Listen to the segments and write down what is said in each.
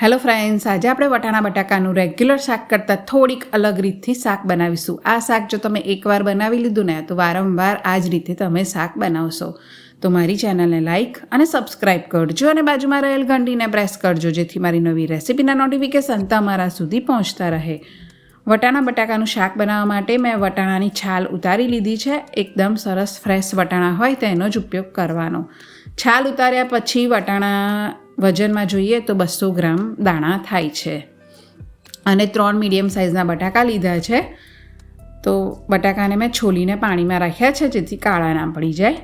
Hello friends, આજે આપણે વટાણા બટાકાનું રેગ્યુલર શાક કરતાં થોડીક અલગ રીતથી શાક બનાવીશું. આ શાક જો તમે એકવાર બનાવી લીધું ને, તો વારંવાર આ જ રીતે તમે શાક બનાવશો. તો મારી ચેનલને લાઇક અને સબસ્ક્રાઇબ કરજો અને બાજુમાં રહેલ ઘંટીને પ્રેસ કરજો, જેથી મારી નવી રેસિપીના નોટિફિકેશન તમારા સુધી પહોંચતા રહે. વટાણા બટાકાનું શાક બનાવવા માટે મેં વટાણાની છાલ ઉતારી લીધી છે. એકદમ સરસ ફ્રેશ વટાણા હોય તેનો જ ઉપયોગ કરવાનો. છાલ ઉતાર્યા પછી વટાણા વજનમાં જોઈએ તો બસો ગ્રામ દાણા થાય છે. અને ત્રણ મીડિયમ સાઇઝના બટાકા લીધા છે. તો બટાકાને મેં છોલીને પાણીમાં રાખ્યા છે જેથી કાળા ના પડી જાય.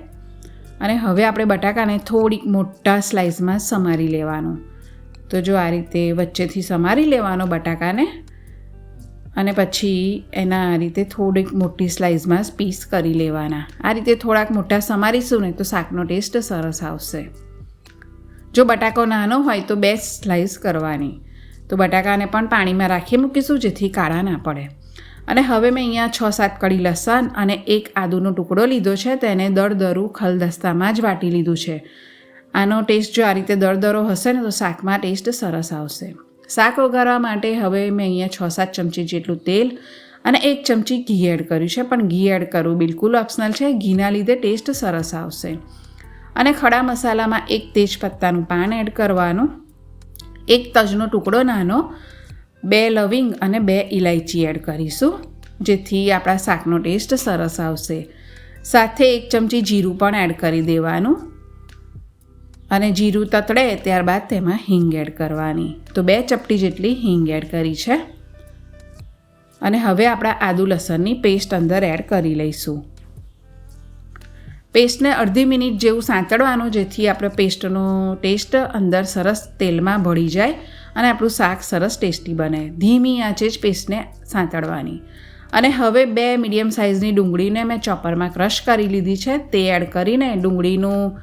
અને હવે આપણે બટાકાને થોડીક મોટા સ્લાઇસમાં સમારી લેવાનું. તો જો આ રીતે વચ્ચેથી સમારી લેવાનો બટાકાને. અને પછી એના આ રીતે થોડીક મોટી સ્લાઇસમાં પીસ કરી લેવાના. આ રીતે થોડાક મોટા સમારીશું ને તો શાકનો ટેસ્ટ સરસ આવશે. જો બટાકો નાનો હોય તો બે સ્લાઇસ કરવાની. તો બટાકાને પણ પાણીમાં રાખી મૂકીશું જેથી કાળા ના પડે. અને હવે મેં અહીંયા છ સાત કડી લસણ અને એક આદુનો ટુકડો લીધો છે તેને દરદરું ખલદસ્તામાં જ વાટી લીધું છે. આનો ટેસ્ટ જો આ રીતે દરદરો હશે ને, તો શાકમાં ટેસ્ટ સરસ આવશે. શાક વઘારવા માટે હવે મેં અહીંયા છ સાત ચમચી જેટલું તેલ અને એક ચમચી ઘી એડ કર્યું છે, પણ ઘી એડ કરવું બિલકુલ ઓપ્શનલ છે. ઘીના લીધે ટેસ્ટ સરસ આવશે. અને ખડા મસાલામાં એક તેજપત્તાનું પાન એડ કરવાનું, એક તજનો ટુકડો નાનો, બે લવિંગ અને બે ઇલાયચી એડ કરીશું, જેથી આપણા શાકનો ટેસ્ટ સરસ આવશે. સાથે એક ચમચી જીરું પણ એડ કરી દેવાનું. અને જીરું તતડે ત્યારબાદ તેમાં હિંગ એડ કરવાની. તો બે ચપટી જેટલી હિંગ એડ કરી છે. અને હવે આપણા આદુ લસણની પેસ્ટ અંદર એડ કરી લઈશું. પેસ્ટને અડધી મિનિટ જેવું સાંતળવાનું, જેથી આપણે પેસ્ટનો ટેસ્ટ અંદર સરસ તેલમાં ભળી જાય અને આપણું શાક સરસ ટેસ્ટી બને. ધીમી આંચે જ પેસ્ટને સાંતળવાની. અને હવે બે મીડિયમ સાઇઝની ડુંગળીને મેં ચોપરમાં ક્રશ કરી લીધી છે. તે એડ કરીને ડુંગળીનું,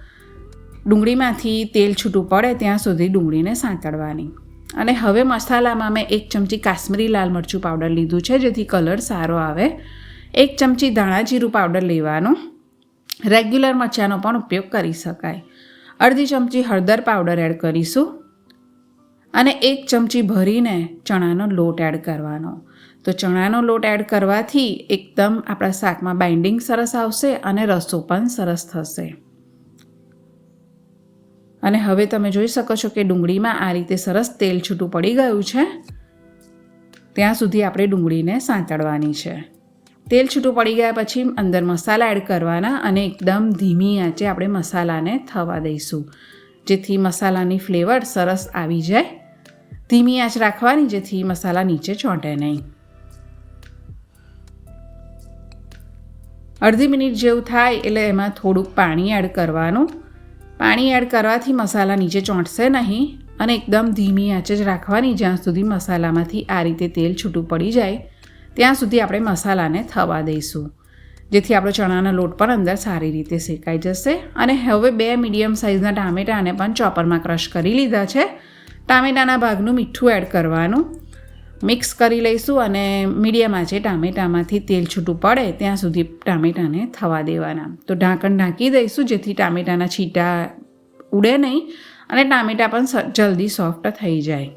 ડુંગળીમાંથી તેલ છૂટું પડે ત્યાં સુધી ડુંગળીને સાંતળવાની. અને હવે મસાલામાં મેં એક ચમચી કાશ્મીરી લાલ મરચું પાવડર લીધું છે, જેથી કલર સારો આવે. એક ચમચી ધાણા જીરું પાવડર લેવાનું. રેગ્યુલર મરચાંનો પણ ઉપયોગ કરી શકાય. અડધી ચમચી હળદર પાવડર એડ કરીશું અને એક ચમચી ભરીને ચણાનો લોટ એડ કરવાનો. તો ચણાનો લોટ એડ કરવાથી એકદમ આપણા શાકમાં બાઇન્ડિંગ સરસ આવશે અને રસો પણ સરસ થશે. અને હવે તમે જોઈ શકો છો કે ડુંગળીમાં આ રીતે સરસ તેલ છૂટું પડી ગયું છે. ત્યાં સુધી આપણે ડુંગળીને સાંતળવાની છે. તેલ છૂટું પડી ગયા પછી અંદર મસાલા એડ કરવાના અને એકદમ ધીમી આંચે આપણે મસાલાને થવા દઈશું. જેથી મસાલાની ફ્લેવર સરસ આવી જાય. ધીમી આંચ રાખવાની, જેથી મસાલા નીચે ચોંટે નહીં. અડધી મિનિટ જેવું થાય એટલે એમાં થોડુંક પાણી એડ કરવાનું. પાણી એડ કરવાથી મસાલા નીચે ચોંટશે નહીં અને એકદમ ધીમી આંચે જ રાખવાની, જ્યાં સુધી મસાલામાંથી આ રીતે તેલ છૂટું પડી જાય. ત્યાં સુધી આપણે મસાલાને થવા દઈશું. જેથી આપણો ચણાના લોટ પણ અંદર સારી રીતે શેકાઈ જશે અને હવે બે મીડિયમ સાઇઝના ટામેટાને પણ ચોપરમાં ક્રશ કરી લીધા છે. ટામેટાના ભાગનું મીઠું એડ કરવાનું. મિક્સ કરી લઈશું અને મીડિયમ આંચે ટામેટામાંથી તેલ છૂટું પડે ત્યાં સુધી ટામેટાને થવા દેવાના. તો ઢાંકણ ઢાંકી દઈશું જેથી ટામેટાના છીટા ઉડે નહીં અને ટામેટા પણ જલ્દી સોફ્ટ થઈ જાય.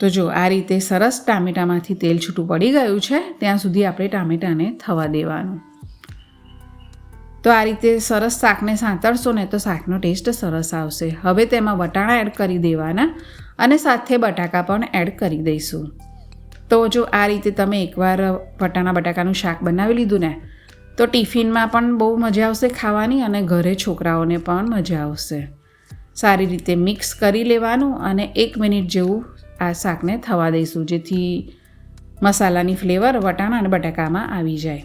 તો જો આ રીતે સરસ ટામેટામાંથી તેલ છૂટું પડી ગયું છે, ત્યાં સુધી આપણે ટામેટાને થવા દેવાનું. તો આ રીતે સરસ શાકને સાંતળશો ને તો શાકનો ટેસ્ટ સરસ આવશે. હવે તેમાં વટાણા એડ કરી દેવાના અને સાથે બટાકા પણ એડ કરી દઈશું. તો જો આ રીતે તમે એકવાર વટાણા બટાકાનું શાક બનાવી લીધું ને, તો ટિફિનમાં પણ બહુ મજા આવશે ખાવાની અને ઘરે છોકરાઓને પણ મજા આવશે. સારી રીતે મિક્સ કરી લેવાનું અને એક મિનિટ જેવું આ શાકને થવા દઈશું, જેથી મસાલાની ફ્લેવર વટાણા અને બટાકામાં આવી જાય.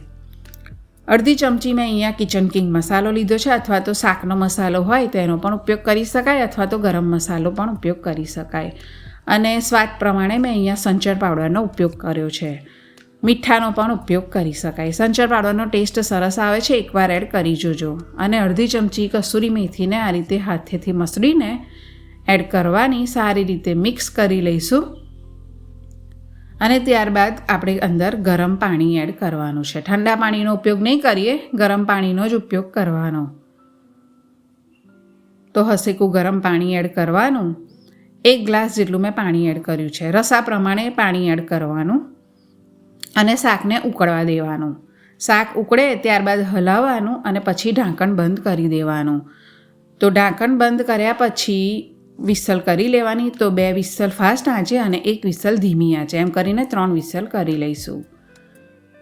અડધી ચમચી મેં અહીંયા કિચન કિંગ મસાલો લીધો છે, અથવા તો શાકનો મસાલો હોય તેનો પણ ઉપયોગ કરી શકાય, અથવા તો ગરમ મસાલો પણ ઉપયોગ કરી શકાય. અને સ્વાદ પ્રમાણે મેં અહીંયા સંચર પાવડરનો ઉપયોગ કર્યો છે. મીઠાનો પણ ઉપયોગ કરી શકાય. સંચર પાવડરનો ટેસ્ટ સરસ આવે છે, એકવાર એડ કરી જોજો. અને અડધી ચમચી કસૂરી મેથીને આ રીતે હાથેથી મસળીને એડ કરવાની સારી રીતે મિક્સ કરી લઈશું. અને ત્યારબાદ આપણે અંદર ગરમ પાણી એડ કરવાનું છે. ઠંડા પાણીનો ઉપયોગ નહીં કરીએ, ગરમ પાણીનો જ ઉપયોગ કરવાનો. તો હસેકું ગરમ પાણી એડ કરવાનું. એક ગ્લાસ જેટલું મેં પાણી એડ કર્યું છે. રસા પ્રમાણે પાણી એડ કરવાનું. અને શાકને ઉકળવા દેવાનું. શાક ઉકળે ત્યારબાદ હલાવવાનું અને પછી ઢાંકણ બંધ કરી દેવાનું. તો ઢાંકણ બંધ કર્યા પછી વિસલ કરી લેવાની, તો બે વિસલ ફાસ્ટ આંચે અને એક વિસલ ધીમી આંચે. એમ કરીને ત્રણ વિસલ કરી લઈશું.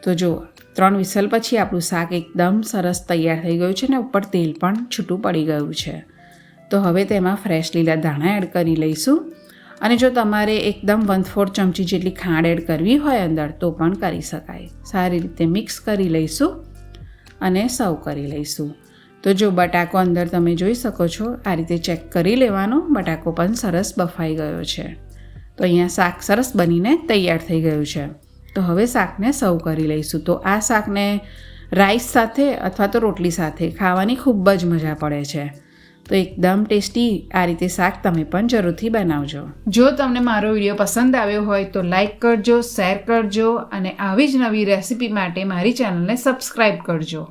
તો જો ત્રણ વિસલ પછી આપણું શાક એકદમ સરસ તૈયાર થઈ ગયું છે ને ઉપર તેલ પણ છૂટું પડી ગયું છે. તો હવે તેમાં ફ્રેશ લીલા ધાણા એડ કરી લઈશું. અને જો તમારે એકદમ વન ફોર્થ ચમચી જેટલી ખાંડ એડ કરવી હોય અંદર, તો પણ કરી શકાય. સારી રીતે મિક્સ કરી લઈશું અને સર્વ કરી લઈશું. તો જો બટાકો અંદર તમે જોઈ શકો છો, આ રીતે ચેક કરી લેવાનો. બટાકો પણ સરસ બફાઈ ગયો છે. તો અહીંયા શાક સરસ બનીને તૈયાર થઈ ગયું છે. તો હવે શાકને સર્વ કરી લઈશું. તો આ શાકને રાઈસ સાથે અથવા તો રોટલી સાથે ખાવાની ખૂબ જ મજા પડે છે. તો એકદમ ટેસ્ટી આ રીતે શાક તમે પણ જરૂરથી બનાવજો. જો તમને મારો વીડિયો પસંદ આવ્યો હોય તો લાઈક કરજો, શેર કરજો અને આવી જ નવી રેસિપી માટે મારી ચેનલને સબસ્ક્રાઈબ કરજો.